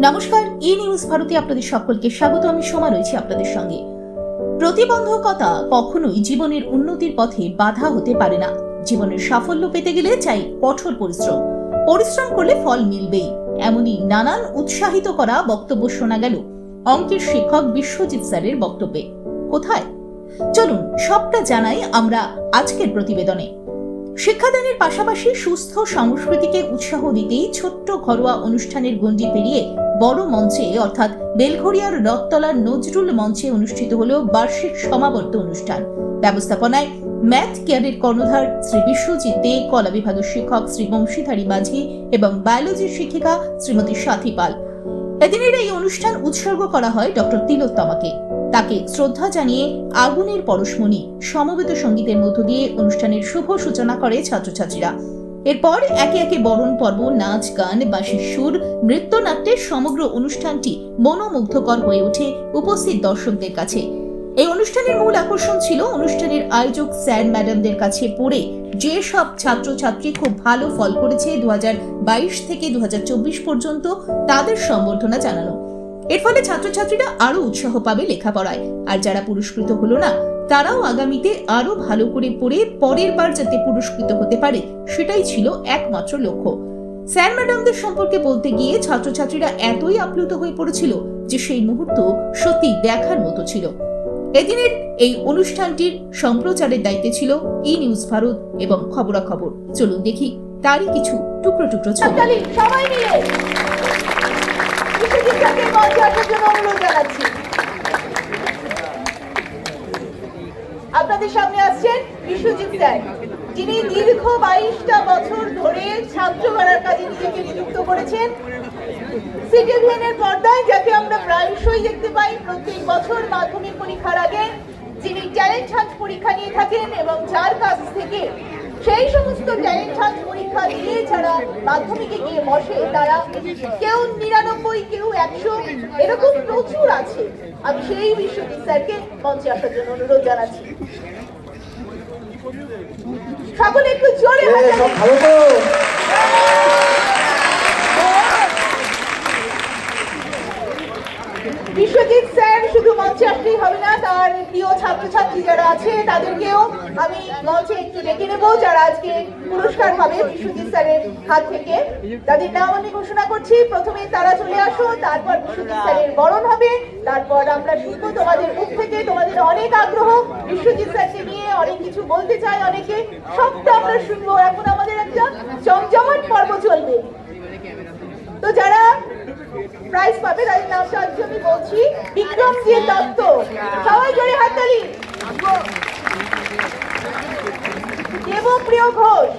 নমস্কার ই নিউজ ভারতে আপনাদের সকলকে স্বাগত। আমি সোমা রয়েছি আপনাদের সঙ্গে। প্রতিবন্ধকতা কখনোই জীবনের উন্নতির পথে বাধা হতে পারে না। জীবনের সাফল্য পেতে গেলে চাই কঠোর পরিশ্রম। পরিশ্রম করলে ফল মিলবেই। এমনই নানান উৎসাহিত করা বক্তব্য শোনা গেল অঙ্কের শিক্ষক বিশ্বজিৎ স্যারের বক্তব্যে। কোথায়? চলুন, সবটা জানাই আমরা আজকের প্রতিবেদনে। শিক্ষাদানের পাশাপাশি সুস্থ সংস্কৃতিকে উৎসাহ দিতেই ছোট্ট ঘরোয়া অনুষ্ঠানের গণ্ডি পেরিয়ে বড় মঞ্চে, অর্থাৎ বেলঘরিয়ার রথতলার নজরুল মঞ্চে অনুষ্ঠিত হল বার্ষিক সমাবর্ত অনুষ্ঠান। ব্যবস্থাপনায় ম্যাথ কেয়ারের কর্ণধার শ্রী বিশ্বজিৎ দে, কলা বিভাগের শিক্ষক শ্রী বংশীধারী মাঝি এবং বায়োলজির শিক্ষিকা শ্রীমতী সাথী পাল। এদিনের এই অনুষ্ঠান উৎসর্গ করা হয় ডক্টর তিলোত্তমাকে। তাকে শ্রদ্ধা জানিয়ে আগুনের পরশমণি সমবেত সঙ্গীতের মধ্য দিয়ে অনুষ্ঠানের শুভ সূচনা করে ছাত্রছাত্রীরা। এরপর একে একে বরণ পর্ব, নাচ, গান বাঁশির সুর নৃত্যনাট্যের সমগ্র অনুষ্ঠানটি মনোমুগ্ধকর হয়ে ওঠে উপস্থিত দর্শকদের কাছে। এই অনুষ্ঠানের মূল আকর্ষণ ছিল অনুষ্ঠানের আয়োজক স্যার ম্যাডামদের কাছে পড়ে যে সব ছাত্রছাত্রী খুব ভালো ফল করেছে দু হাজার বাইশ থেকে দু হাজার চব্বিশ পর্যন্ত তাদের সম্বর্ধনা জানানো। এর ফলে ছাত্রছাত্রীরা আরও উৎসাহ পাবে লেখাপড়ায়। আর যারা পুরস্কৃত হলো না তারাও আগামীতে আরও ভালো করে পড়ে পরের বার যাতে পুরস্কৃত হতে পারে, সেটাই ছিল একমাত্র লক্ষ্য। স্যার ম্যাডামদের সম্পর্কে বলতে গিয়ে ছাত্রছাত্রীরা এতই আপ্লুত হয়ে পড়েছিল যে সেই মুহূর্ত সত্যি দেখার মতো ছিল। এদিনের এই অনুষ্ঠানটির সম্প্রচারের দায়িত্বে ছিল ই নিউজ ভারত এবং খবরাখবর। চলুন দেখি তারই কিছু টুকরো টুকরো ছবি। সবাই মিলে। জন্য অনুরোধ জানাচ্ছি। আপনাদের সামনে আসছেন বিশ্বজিৎ স্যার। যিনি দীর্ঘ বাইশটা বছর ধরে ছাত্র গড়ার কাজে নিজেকে নিযুক্ত করেছেন। সিটিভিএনের পর্দায়, যাকে আমরা প্রায়শই দেখতে পাই প্রত্যেক বছর মাধ্যমিক পরীক্ষার আগে, যিনি ট্যালেন্ট হান্ট পরীক্ষা নিয়ে থাকেন এবং যার কাছ থেকে সেই সমস্ত ট্যালেন্ট হান্ট পরীক্ষা দিয়ে যারা মাধ্যমিকে গিয়ে বসে তারা কেউ নিরানব্বই কেউ একশো এরকম প্রচুর আছে। আমি সেই বিশ্বজিৎ স্যারকে মঞ্চে আসার জন্য অনুরোধ জানাচ্ছি। সকলে একটু জোরে বিশ্বজিৎ স্যার মঞ্চে হবে না। তার প্রিয় ছাত্রছাত্রী যারা আছে, তাদেরকেও আমি মঞ্চে একটু ডেকে নেব, যারা আজকে পুরস্কার হবে বিশ্বজিৎ স্যারের হাত থেকে। তাদের নাম আমি ঘোষণা করছি। প্রথমে তারা চলে আসো, তারপর বিশ্বজিৎ স্যারের বরণ হবে। তারপর আমরা শুনব তোমাদের মুখ থেকে, তোমাদের অনেক আগ্রহ। বিশ্বজিৎ স্যারকে নিয়ে অনেক কিছু বলতে চাই অনেকে। সবটা আমরা শুনব। এখন আমাদের একটা জমজমাট পর্ব চলবে। তো যারা প্রাইজ পাবে, তাদের নামটা আজকে আমি বলছি বিক্রমজিৎ দত্ত। সবাই জোরে হাততালি দেবপ্রিয় ঘোষ,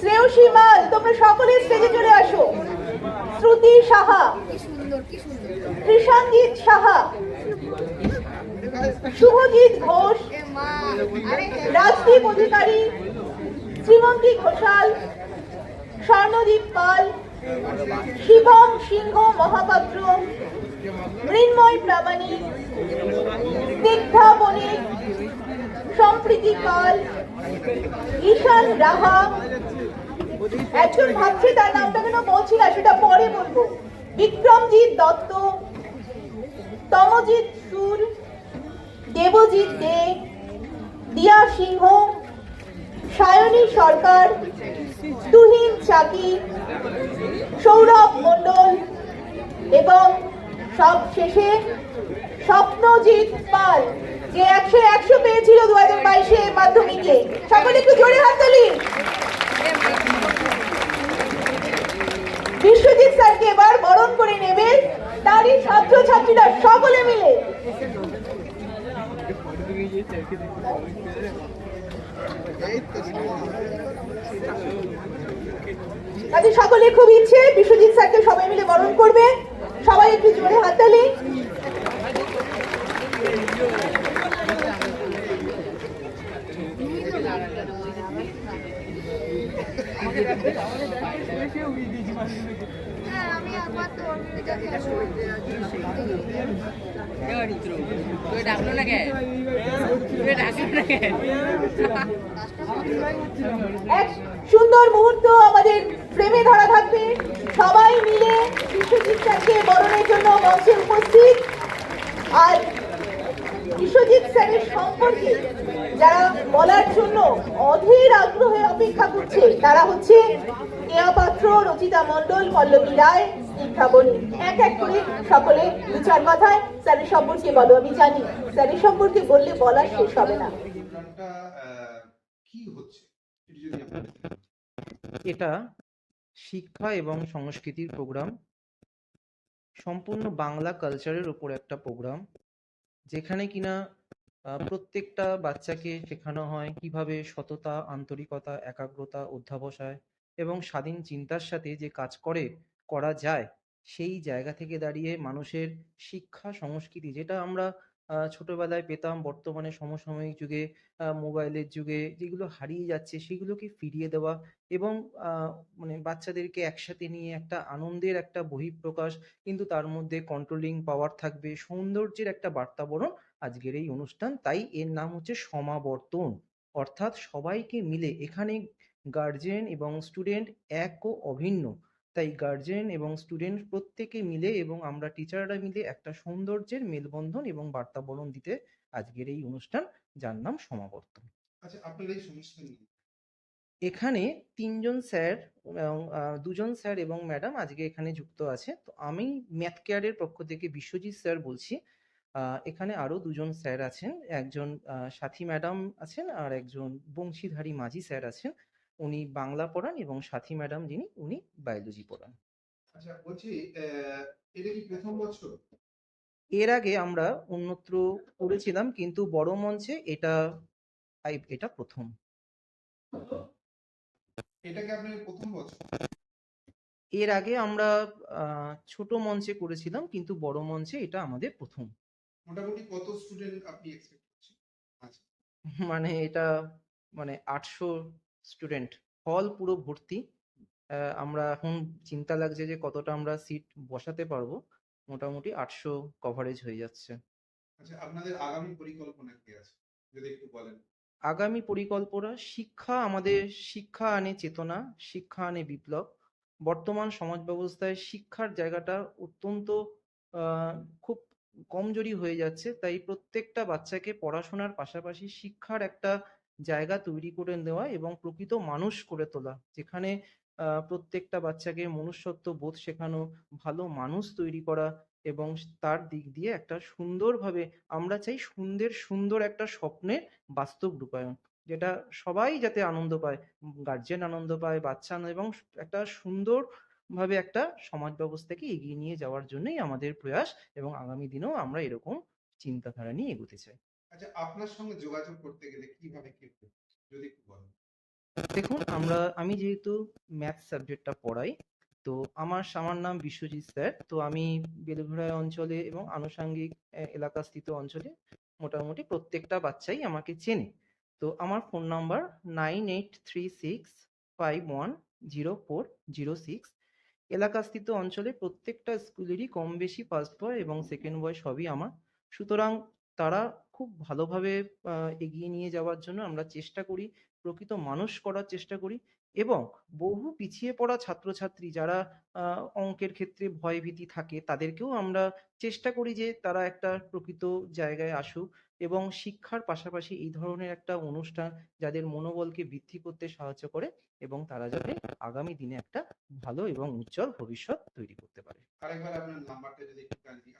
শ্রেয়সী মাল, তোমরা সকলে স্টেজে চলে আসো। শ্রুতি সাহা কৃষাঞ্জিৎ সাহা, শুভজিৎ ঘোষ, রাজদীপ অধিকারী, শ্রীমন্তী ঘোষাল স্বর্ণদীপ পাল, শিবম সিংহ মহাপাত্র, মৃন্ময় প্রামাণিক স্নিগ্ধা বণিক, সম্প্রীতি পাল, ঈশান রাহা। একজন ভাবছে তার নামটা কেন বলছি না, সেটা পরে বলব। বিক্রমজিৎ দত্ত, তমজিৎ সুর, দেবজিৎ দে, দিয়া সিংহ, সায়নী সরকার চাকি সৌরভ মণ্ডল এবং সব শেষে স্বপ্নজিৎ পাল, যে একশো একশো পেয়েছিল দু হাজার বাইশে মাধ্যমিকে। সকলে একটু জোরে হাততালি বিশ্বজিৎ স্যারকে এবার বরণ করে নেবে। তারই ছাত্রছাত্রীরা সকলে মিলে। তাদের সকলে খুব ইচ্ছে, বিশ্বজিৎ স্যারকে সবাই মিলে বরণ করবে। সবাই একটু জোরে হাততালি। তুই সুন্দর মুহূর্ত আমাদের প্রেমে ধরা থাকবে। সবাই মিলে বিশ্বজিৎ স্যারকে বরণের জন্য মঞ্চে উপস্থিত। আর বিশ্বজিৎ স্যারের সম্পর্কে যারা বলার জন্য অধীর আগ্রহে অপেক্ষা করছে, তারা হচ্ছে কেয়া পাত্র রচিতা মণ্ডল, পল্লবী রায় বণি এক এক করে সকলে দু চার কথায় স্যারের সম্পর্কে বলো আমি জানি। স্যারের সম্পর্কে বললে বলা শেষ হবে না। কি হচ্ছে? এটি শিক্ষা এবং সংস্কৃতির প্রোগ্রাম। সম্পূর্ণ বাংলা কালচারের উপর একটা প্রোগ্রাম যেখানে কিনা প্রত্যেকটা বাচ্চাকে শেখানো হয় কীভাবে সততা আন্তরিকতা একাগ্রতা অধ্যাবসায় এবং স্বাধীন চিন্তার সাথে যে কাজ করে করা যায়, সেই জায়গা থেকে দাঁড়িয়ে মানুষের শিক্ষা, সংস্কৃতি যেটা আমরা ছোটবেলায় পেতাম, বর্তমানে সমসাময়িক যুগে মোবাইলের যুগে, যেগুলো হারিয়ে যাচ্ছে, সেগুলোকে ফিরিয়ে দেওয়া এবং মানে বাচ্চাদেরকে একসাথে নিয়ে একটা আনন্দের একটা বহিঃপ্রকাশ, কিন্তু তার মধ্যে কন্ট্রোলিং পাওয়ার থাকবে, সৌন্দর্যের একটা বার্তাবরণ আজকের এই অনুষ্ঠান। তাই এর নাম হচ্ছে সমাবর্তন। অর্থাৎ সবাইকে মিলে এখানে গার্জেন এবং স্টুডেন্ট এক ও অভিন্ন। তাই গার্জেন এবং স্টুডেন্ট প্রত্যেকে মিলে এবং আমরা টিচাররা মিলে একটা সৌন্দর্যের মেলবন্ধন এবং বার্তাবরণ দিতে আজকের এই অনুষ্ঠান। যার নাম সমাবর্তন। আচ্ছা আপনার এই অনুষ্ঠান এখানে তিনজন স্যার দুজন স্যার এবং ম্যাডাম আজকে এখানে যুক্ত আছে। তো আমি ম্যাথ কেয়ারের পক্ষ থেকে বিশ্বজিৎ স্যার বলছি। আহ, এখানে আরও দুজন স্যার আছেন। একজন সাথী ম্যাডাম আছেন আর একজন বংশীধারী মাঝি স্যার আছেন। উনি বাংলা পড়ান এবং সাথী ম্যাডাম যিনি উনি বায়োলজি পড়ান। আচ্ছা বলছি এটা কি প্রথম বছর? এর আগে আমরা অন্যত্র করেছিলাম কিন্তু বড় মঞ্চে এটা এটা প্রথম। প্রথম বছর? এর আগে আমরা ছোট মঞ্চে করেছিলাম কিন্তু বড় মঞ্চে এটা আমাদের প্রথম। মোটামুটি কত স্টুডেন্ট আপনি এক্সপেক্ট করছেন? আচ্ছা। মানে এটা মানে আটশো স্টুডেন্ট হল পুরো ভর্তি। আমরা এখন চিন্তা লাগছে যে কতটা আমরা সিট বসাতে পারব। মোটামুটি আটশো কভারেজ হয়ে যাচ্ছে। আচ্ছা আপনাদের আগামী পরিকল্পনা কি আছে? যদি একটু বলেন। আগামী পরিকল্পনা শিক্ষা আমাদের শিক্ষা আনে চেতনা শিক্ষা আনে বিপ্লব। বর্তমান সমাজ ব্যবস্থায় শিক্ষার জায়গাটা অত্যন্ত আহ, খুব কমজোরি হয়ে যাচ্ছে। তাই প্রত্যেকটা বাচ্চাকে পড়াশোনার পাশাপাশি শিক্ষার একটা জায়গা তৈরি করে নেওয়া এবং প্রকৃত মানুষ করে তোলা। যেখানে প্রত্যেকটা বাচ্চাকে মনুষ্যত্ব বোধ শেখানো, ভালো মানুষ তৈরি করা এবং তার দিক দিয়ে একটা সুন্দরভাবে, আমরা চাই সুন্দর সুন্দর একটা স্বপ্নের বাস্তব রূপায়ণ। যেটা সবাই যাতে আনন্দ পায় গার্জেন আনন্দ পায়, বাচ্চা এবং একটা সুন্দর ভাবে একটা সমাজ ব্যবস্থাকে এগিয়ে নিয়ে যাওয়ার জন্যই আমাদের প্রয়াস এবং আগামী দিনেও আমরা এরকম চিন্তাধারা নিয়ে এগোতে চাই। আচ্ছা আপনার সঙ্গে যোগাযোগ করতে গেলে কীভাবে কি? যদি একটু বলেন। দেখুন, আমরা, আমি যেহেতু ম্যাথ সাবজেক্টটা পড়াই, তো আমার আমার নাম বিশ্বজিৎ স্যার। তো আমি বেলঘড়াই অঞ্চলে এবং আনুষঙ্গিক এলাকাস্থিত অঞ্চলে মোটামুটি প্রত্যেকটা বাচ্চাই আমাকে চেনে। তো আমার phone number nine eight three six five one zero four zero six এলাকাস্থিত অঞ্চলে প্রত্যেকটা স্কুলেরই কম বেশি ফার্স্ট বয় এবং সেকেন্ড বয় সবই আমার। সুতরাং তারা খুব ভালোভাবে এগিয়ে নিয়ে যাওয়ার জন্য আমরা চেষ্টা করি প্রকৃত মানুষ করার চেষ্টা করি এবং বহু পিছিয়ে পড়া ছাত্রছাত্রী যারা আহ, অঙ্কের ক্ষেত্রে ভয়ভীতি থাকে তাদেরকেও আমরা চেষ্টা করি যে তারা একটা প্রকৃত জায়গায় আসুক এবং শিক্ষার পাশাপাশি এই ধরনের একটা অনুষ্ঠান যাদের মনোবলকে বৃদ্ধি করতে সাহায্য করে এবং তারা যাতে আগামী দিনে একটা ভালো এবং উজ্জ্বল ভবিষ্যৎ তৈরি করতে পারে।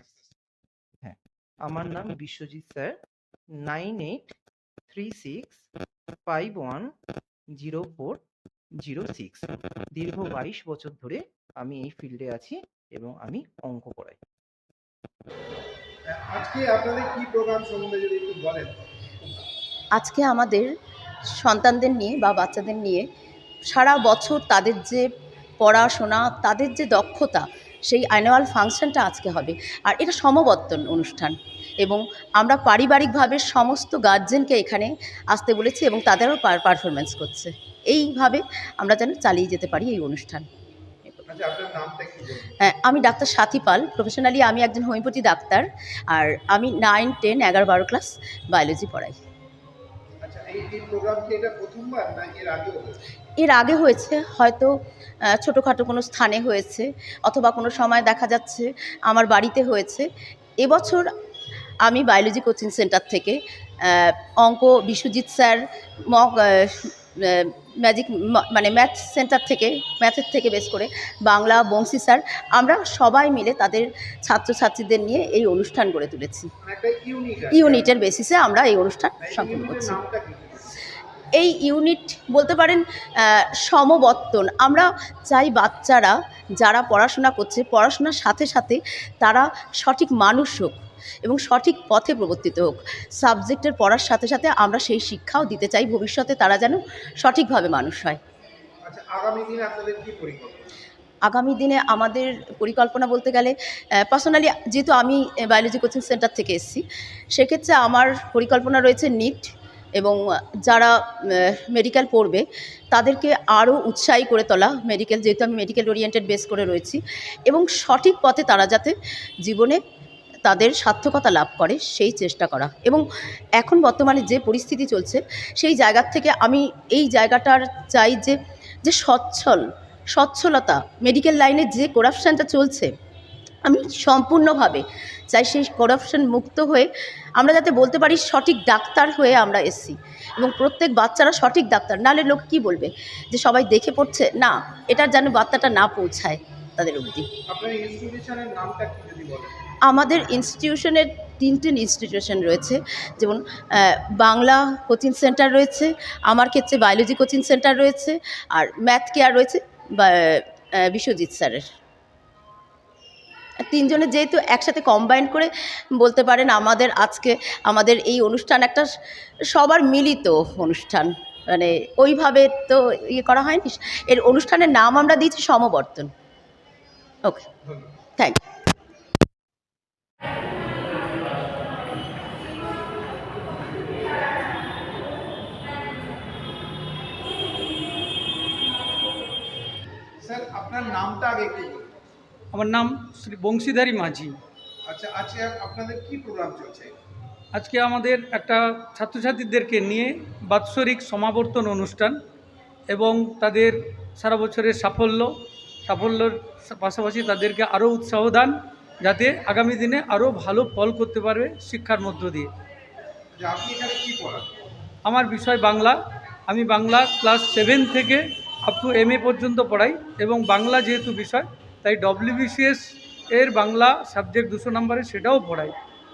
আস্তে আমার নাম Biswajit sir. Nine eight three six five one zero four zero six. দীর্ঘ বাইশ বছর ধরে আমি এই ফিল্ডে আছি এবং আমি অঙ্ক পড়াই আহ, আজকে আপনাদের কি প্রোগ্রাম সম্বন্ধে যদি একটু বলেন। আজকে আমাদের সন্তানদের নিয়ে বা বাচ্চাদের নিয়ে সারা বছর তাদের যে পড়াশোনা তাদের যে দক্ষতা সেই অ্যানুয়াল ফাংশনটা আজকে হবে। আর এটা সমবর্তন অনুষ্ঠান। এবং আমরা পারিবারিকভাবে সমস্ত গার্জেনকে এখানে আসতে বলেছি এবং তাদেরও পারফরমেন্স করছে। এইভাবে আমরা যেন চালিয়ে যেতে পারি এই অনুষ্ঠান। হ্যাঁ আমি ডাক্তার সাথী পাল। প্রফেশনালি আমি একজন হোমিওপ্যাথি ডাক্তার আর আমি নাইন টেন এগারো, বারো ক্লাস বায়োলজি পড়াই? এর আগে হয়েছে, হয়তো ছোটোখাটো কোনো স্থানে হয়েছে অথবা কোনো সময় দেখা যাচ্ছে, আমার বাড়িতে হয়েছে। এবছর আমি বায়োলজি কোচিং সেন্টার থেকে অঙ্ক বিশ্বজিৎ স্যার ম্যাজিক মানে ম্যাথ সেন্টার থেকে ম্যাথের থেকে বেশ করে বাংলা বংশী স্যার আমরা সবাই মিলে তাদের ছাত্রছাত্রীদের নিয়ে এই অনুষ্ঠান গড়ে তুলেছি। ইউনিটের বেসিসে আমরা এই অনুষ্ঠান সম্পন্ন করছি। এই ইউনিট বলতে পারেন সমবর্তন। আমরা চাই বাচ্চারা যারা পড়াশোনা করছে পড়াশোনার সাথে সাথে তারা সঠিক মানুষ হোক। এবং সঠিক পথে প্রবর্তিত হোক। সাবজেক্টের পড়ার সাথে সাথে আমরা সেই শিক্ষাও দিতে চাই ভবিষ্যতে তারা যেন সঠিকভাবে মানুষ হয়। আচ্ছা আগামী দিনে আপনাদের কি পরিকল্পনা? আগামী দিনে আমাদের পরিকল্পনা বলতে গেলে পার্সোনালি যেহেতু আমি বায়োলজি কোচিং সেন্টার থেকে এসেছি সেক্ষেত্রে আমার পরিকল্পনা রয়েছে নিট এবং যারা মেডিকেল পড়বে তাদেরকে আরও উৎসাহী করে তোলা মেডিকেল যেহেতু আমি মেডিকেল ওরিয়েন্টেড বেস করে রয়েছি এবং সঠিক পথে তারা যাতে জীবনে তাদের সার্থকতা লাভ করে, সেই চেষ্টা করা। এবং এখন বর্তমানে যে পরিস্থিতি চলছে, সেই জায়গার থেকে আমি এই জায়গাটার চাই যে যে সচ্ছল, সচ্ছলতা মেডিকেল লাইনে যে করাপশানটা চলছে, আমি সম্পূর্ণভাবে চাই সেই করাপশন মুক্ত হয়ে আমরা যাতে বলতে পারি সঠিক ডাক্তার হয়ে আমরা এসছি। এবং প্রত্যেক বাচ্চারা সঠিক ডাক্তার। নাহলে লোক কি বলবে? যে সবাই দেখে পড়ছে, না, এটার যেন বার্তাটা না পৌঁছায়। তাদের অবধি আমাদের ইনস্টিটিউশনের তিনটে ইনস্টিটিউশন রয়েছে। যেমন বাংলা কোচিং সেন্টার রয়েছে আমার ক্ষেত্রে বায়োলজি কোচিং সেন্টার রয়েছে আর ম্যাথ কেয়ার রয়েছে বিশ্বজিৎ স্যারের। তিনজনের যেহেতু একসাথে কম্বাইন করে বলতে পারেন আমাদের আজকে আমাদের এই অনুষ্ঠান একটা সবার মিলিত অনুষ্ঠান। মানে ওইভাবে তো ইয়ে করা হয়নি। এর অনুষ্ঠানের নাম আমরা দিয়েছি সমবর্তন। ওকে থ্যাংক ইউ স্যার আপনার নামটা আগে একটু বলুন। আমার নাম শ্রী বংশীধারী মাঝি। আচ্ছা আজকে আপনাদের কি প্রোগ্রাম চলছে? আজকে আমাদের একটা ছাত্রছাত্রীদেরকে নিয়ে বাৎসরিক সমাবর্তন অনুষ্ঠান এবং তাদের সারা বছরের সাফল্য সাফল্যর পাশাপাশি তাদেরকে আরও উৎসাহ দান যাতে আগামী দিনে আরও ভালো ফল করতে পারবে শিক্ষার মধ্য দিয়ে। আমার বিষয় বাংলা। আমি বাংলা ক্লাস সেভেন থেকে আপ টু এম এ পর্যন্ত পড়াই এবং বাংলা যেহেতু বিষয় তাই ডব্লিউবিসিএস এর বাংলা সাবজেক্ট দুশো নম্বরে সেটাও পড়াই।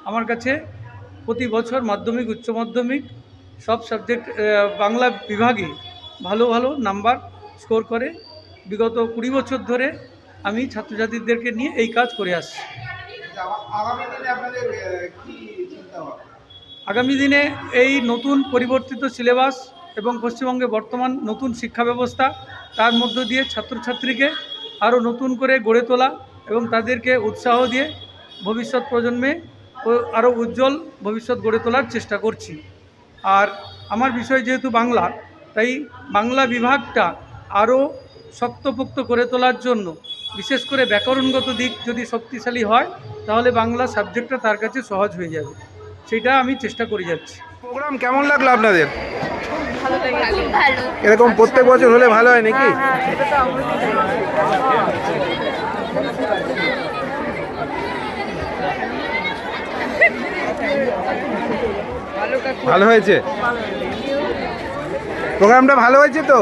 আমার কাছে প্রতি বছর মাধ্যমিক উচ্চ মাধ্যমিক সব সাবজেক্ট বাংলা বিভাগে ভালো ভালো নাম্বার স্কোর করে। বিগত কুড়ি বছর ধরে আমি ছাত্রছাত্রীদেরকে নিয়ে এই কাজ করে আসছি। আগামী দিনে এই নতুন পরিবর্তিত সিলেবাস এবং পশ্চিমবঙ্গে বর্তমান নতুন শিক্ষা ব্যবস্থা তার মধ্য দিয়ে ছাত্রছাত্রীকে আরও নতুন করে গড়ে তোলা এবং তাদেরকে উৎসাহ দিয়ে ভবিষ্যৎ প্রজন্মে আরও উজ্জ্বল ভবিষ্যৎ গড়ে তোলার চেষ্টা করছি। আর আমার বিষয় যেহেতু বাংলা তাই বাংলা বিভাগটা আরও শক্তপোক্ত করে তোলার জন্য বিশেষ করে ব্যাকরণগত দিক যদি শক্তিশালী হয় তাহলে বাংলা সাবজেক্টটা তার কাছে সহজ হয়ে যাবে। সেটা আমি চেষ্টা করে যাচ্ছি। প্রোগ্রাম কেমন লাগল আপনাদের? এরকম প্রত্যেক বছর হলে ভালো হয় নাকি? ভালো হয়েছে? প্রোগ্রামটা ভালো হয়েছে তো?